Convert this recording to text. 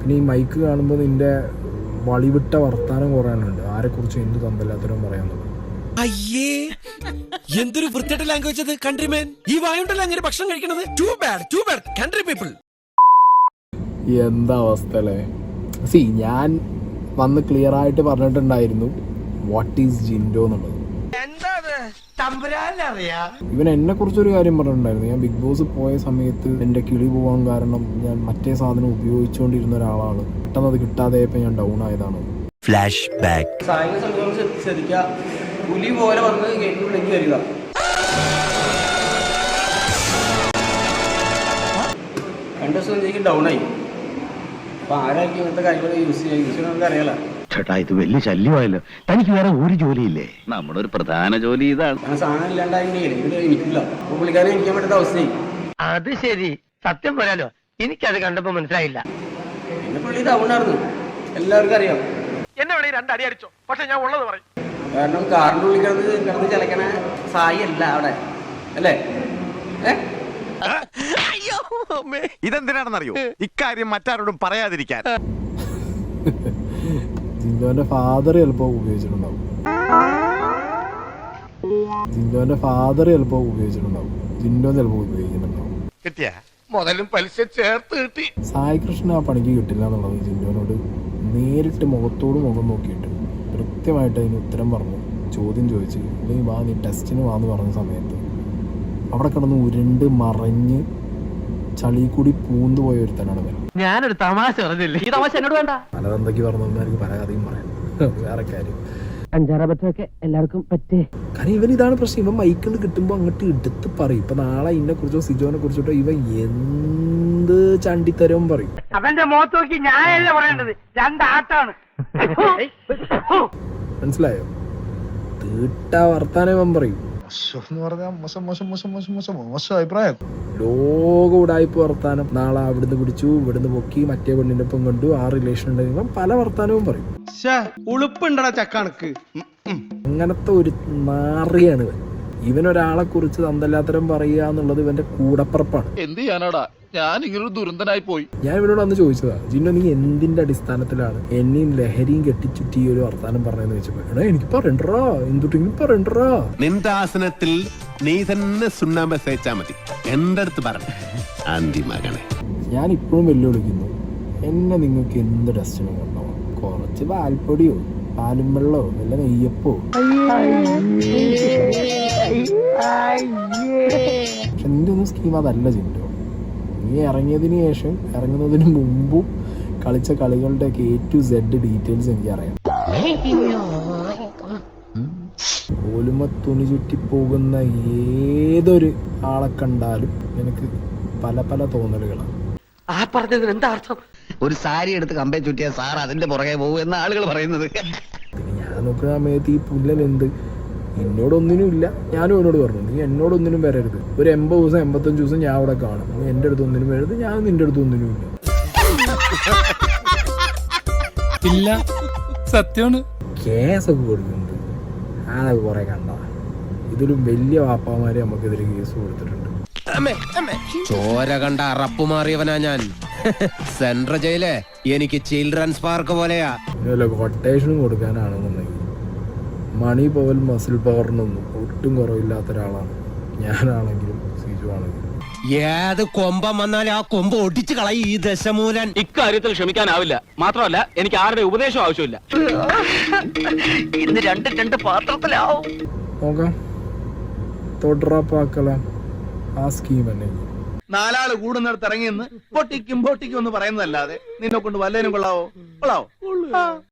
പിന്നെ ഈ മൈക്ക് കാണുമ്പോൾ നിന്റെ വളിവിട്ട വർത്താനം കുറയാനുണ്ട്. ആരെക്കുറിച്ച് എന്ത് തമ്മില്ലാത്തവരും പറയാനുള്ളത്? അയ്യേ എന്തൊരു വൃത്തിയുടെ ലാംഗ്വേജ് അത് കൺട്രിമേൻ ഈ വായുണ്ടല്ലോ അങ്ങനെ ഭക്ഷണം കഴിക്കണത് too bad too bad country people എന്താ അവസ്ഥ അല്ലേ? സി ഞാൻ വന്ന് ക്ലിയർ ആയിട്ട് പറഞ്ഞിട്ടുണ്ടായിരുന്നു വാട്ട് ഈസ് ജിൻഡോ എന്നുള്ളത്. ഇവൻ എന്നെ കുറിച്ചൊരു കാര്യം പറഞ്ഞിട്ടുണ്ടായിരുന്നു. ഞാൻ ബിഗ് ബോസ് പോയ സമയത്ത് എന്റെ കിളി പോവാൻ കാരണം ഞാൻ മറ്റേ സാധനം ഉപയോഗിച്ചുകൊണ്ടിരുന്ന ഒരാളാണ്. പെട്ടെന്ന് അത് കിട്ടാതെയപ്പോൾ ഞാൻ ഡൗൺ ആയതാണ്. ഫ്ലാഷ് ബാക്ക് പുലി പോലെ വന്ന് ഗേറ്റിനുള്ളിലേക്ക് വരിക. രണ്ട് ദിവസം എനിക്ക് ഡൗൺ ആയി. അപ്പൊ ആരായിരിക്കും ഇങ്ങനത്തെ കാര്യങ്ങൾ യൂസ് ചെയ്യുക? യൂസ് ചെയ്യണമെന്ന് അറിയാലോ ചേട്ടാ ഇത് വലിയ ശല്യമായല്ലോ. തനിക്ക് വേറെ ഒരു ജോലിയില്ലേ? നമ്മുടെ ഒരു പ്രധാന ജോലി ഇതാണ്. അത് ശരി. സത്യം പറയാലോ എനിക്കത് കണ്ടപ്പോ മനസ്സിലായില്ല. എല്ലാവർക്കും അറിയാം. എന്നെ വേണേ രണ്ടടി അടിച്ചോ. പക്ഷെ ഞാൻ ഉള്ളത് പറയും. കാരണം കാറിന്റെ ഉള്ളിൽ കിടന്ന് കിടന്ന് ചലക്കണ സായി അല്ല? അവിടെ അല്ലേ ഇതെന്തിനാണെന്നറിയോ? ഇക്കാര്യം മറ്റാരോടും പറയാതിരിക്കാൻ. ജിൻഡോന്റെ ഫാദർ ചിലപ്പോൾ ഉപയോഗിച്ചിട്ടുണ്ടാവും. ജിൻഡോന്റെ ഫാദർ ചിലപ്പോൾ ഉപയോഗിച്ചിട്ടുണ്ടാവും. ജിൻഡോ ചിലപ്പോൾ ഉപയോഗിക്കുന്നുണ്ടാവും. കിട്ടിയ? മുതലും പലിശ ചേർത്ത് കിട്ടി. സായി കൃഷ്ണൻ ആ പണിക്ക് കിട്ടില്ല എന്നുള്ളത് ജിൻഡോനോട് നേരിട്ട് മുഖത്തോട് മുഖം നോക്കിയിട്ട് കൃത്യമായിട്ട് അതിന് ഉത്തരം പറഞ്ഞു. ചോദ്യം ചോദിച്ച് അല്ലെങ്കിൽ വാ നീ ടെസ്റ്റിന് വാന്ന് പറഞ്ഞ സമയത്ത് അവിടെ കിടന്ന് ഉരുണ്ട് മറഞ്ഞ് ചളി കൂടി പൂന്ന് പോയ ഒരുത്തനാണ് അവൻ ഞാനൊരു തമാശ പറഞ്ഞില്ലേ? ഈ തമാശ എന്നോട് വേണ്ട. പലതെന്തൊക്കെ പറഞ്ഞു പല കഥയും പറയാം വേറെ കാര്യം. അഞ്ചാറബത്തൊക്കെ എല്ലാവർക്കും പറ്റേ. കാരണം ഇവൻ ഇതാണ് പ്രശ്നം. ഇവൻ മൈക്കിൽ കിട്ടുമ്പോൾ അങ്ങോട്ട് എടുത്ത് പറയും. ഇപ്പൊ നാളെ ഇന്നെ കുറിച്ചോ സിജോനെ കുറിച്ചിട്ടോ ഇവൻ എന്ത് ചണ്ടിത്തരവും പറയും. അവന്റെ മുഖത്ത് നോക്കി ഞാനല്ല പറയേണ്ടത്? രണ്ടാട്ടാണ് മനസ്സിലായോ? തീട്ട വർത്താനം ഇവൻ പറയും. എന്ന് പറഞ്ഞാൽ മോശം മോശം മോശം മോശം മോശം മോശം അഭിപ്രായം. ലോക ഉടായ്പ വർത്താനം. നാളെ അവിടുന്ന് പിടിച്ചു ഇവിടുന്ന് പൊക്കി മറ്റേ പെണ്ണിന്റെ ഒപ്പം കണ്ടു ആ റിലേഷൻ ഉണ്ടെങ്കിലും പല വർത്താനവും പറയും. ഉളുപ്പുണ്ടടാ ചക്കണക്ക് അങ്ങനത്തെ ഒരു നാറിയാണ് ഇവൻ. ഇവനൊരാളെ കുറിച്ച് തന്തല്ലാത്തരം പറയുക എന്നുള്ളത് ഇവന്റെ കൂടപ്പറപ്പാണ്. എന്ത് ചെയ്യാനാടാ? ഞാൻ ഇങ്ങനൊരു ദുരന്തനായി പോയി. ഞാൻ ഇവനോട് അന്ന് ചോദിച്ചതാ ജിന്നോ നീ എന്തിന്റെ അടിസ്ഥാനത്തിലാണ് എന്നെയും ലഹരിയും കെട്ടിച്ചുറ്റി ഈ ഒരു വർത്താനം പറഞ്ഞെന്ന് വെച്ചപ്പോ എടാ എനിക്ക് പറയണ്ടോ എന്തുട്ടെങ്കിലും പറയണ്ടോ നിന്റെ ആസനത്തിൽ നീ തന്നെ സുണ്ണാമ്പ് തേച്ചാ മതി. എന്റെ അടുത്ത് പറഞ്ഞു ആന്തി മകനെ ഞാൻ ഇപ്പോഴും വെല്ലുവിളിക്കുന്നു എന്നെ നിങ്ങൾക്ക് എന്ത് ഡസ്റ്റിനും കൊണ്ടുപോകാം കുറച്ച് പാൽപ്പൊടിയോ പാലും വെള്ളമോ വല്ല നെയ്യപ്പോ? പക്ഷെ നിന്റെ ഒന്നും സ്കീം അതല്ല ചിന്തോ നീ ഇറങ്ങിയതിന് ശേഷം ഇറങ്ങുന്നതിന് മുമ്പും കളിച്ച കളികളുടെ എ ടു സെഡ് ഡീറ്റെയിൽസ് എനിക്കറിയാം. ഓലുമ തുണി ചുറ്റി പോകുന്ന ഏതൊരു ആളെ കണ്ടാലും എനിക്ക് പല പല തോന്നലുകളാണ്. ആ പറഞ്ഞതിന് എന്താ അർത്ഥം? ഒരു സാരി എടുത്ത് കമ്പേ ചുറ്റിയ സാർ അതിന്റെ പുറകെ പോകും എന്ന ആളുകൾ പറയുന്നത്. ഞാൻ നോക്കുന്ന സമയത്ത് ഈ പുല്ലൻ എന്ത് എന്നോടൊന്നിനും ഇല്ല. ഞാനും എന്നോട് പറഞ്ഞു നീ എന്നോടൊന്നിനും വരരുത്. ഒരു എൺപത് ദിവസം എൺപത്തഞ്ച് ദിവസം ഞാൻ അവിടെ കാണും. നീ എന്റെ അടുത്ത് ഒന്നിനും വരരുത് ഞാൻ നിന്റെ അടുത്ത് ഒന്നിനും ഇല്ല. ഇല്ല. സത്യമാണ്. കേസൊക്കെ കൊടുക്കുന്നുണ്ട്. അതൊക്കെ കുറെ കണ്ട ഇതൊരു വലിയ വാപ്പാമാര് നമുക്കെതിരെ കേസ് കൊടുത്തിട്ടുണ്ട്. ചോര കണ്ട അറപ്പ് മാറിയവനാ ഞാൻ. സെൻട്രൽ ജയിൽ എനിക്ക് ചിൽഡ്രൻസ് പാർക്ക് പോലെയാ. കൊട്ടേഷനും കൊടുക്കാനാണെന്നുണ്ടെങ്കിൽ മണി പവൽ മസിൽ പവറിനൊന്നും ഒട്ടും കുറവില്ലാത്ത ഒരാളാണ് ഞാനാണെങ്കിലും സിജു ആണെങ്കിലും ഏത് കൊമ്പം വന്നാലും ആ കൊമ്പ് ഒടിച്ചു കളയും ഈ ദശമൂലൻ. ഇക്കാര്യത്തിൽ ക്ഷമിക്കാനാവില്ല. മാത്രമല്ല എനിക്ക് ആരുടെ ഉപദേശം ആവശ്യമില്ല ഇന്ന് രണ്ട് രണ്ട് പാത്രത്തിലാവും. നോക്കാം തൊടറാപ്പാക്കലാം ആ സ്കീം തന്നെ. നാലാൾ കൂടുന്നിടത്ത് ഇറങ്ങി നിന്ന് പൊട്ടിക്കും പൊട്ടിക്കും എന്ന് പറയുന്നതല്ലാതെ നിന്നെ കൊണ്ട് വല്ലതിനും കൊള്ളാവോ? കൊള്ളാവോ?